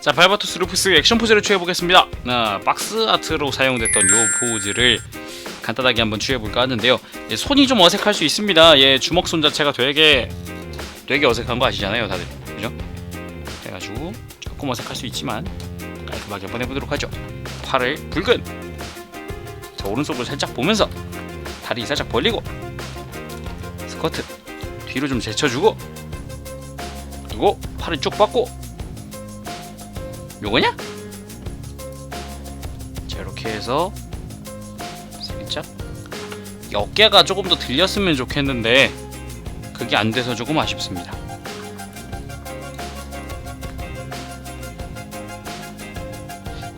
자 발바투스 루프스 액션 포즈를 취해보겠습니다. 아, 박스 아트로 사용됐던 요 포즈를 간단하게 한번 취해볼까 하는데요. 예, 손이 좀 어색할 수 있습니다. 예, 주먹 손 자체가 되게 되게 어색한 거 아시잖아요 다들. 그죠? 그래가지고 조금 어색할 수 있지만 깔끔하게 한번 해보도록 하죠. 팔을 붉은 자 오른손을 살짝 보면서 다리 살짝 벌리고 스쿼트 뒤로 좀 제쳐주고 그리고 팔을 쭉 뻗고 요거냐? 자 이렇게 해서 살짝 이 어깨가 조금 더 들렸으면 좋겠는데 그게 안 돼서 조금 아쉽습니다.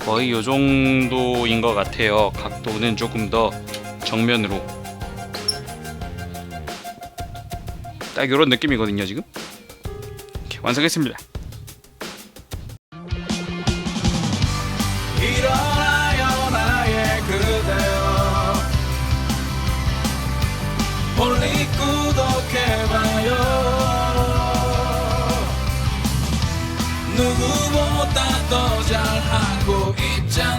거의 요 정도인 것 같아요. 각도는 조금 더 정면으로 딱 이런 느낌이거든요 지금. 이렇게 완성했습니다. 일어나요 나의 그대여. 볼리 구독해봐요. 누구보다 더 잘하고 있잖아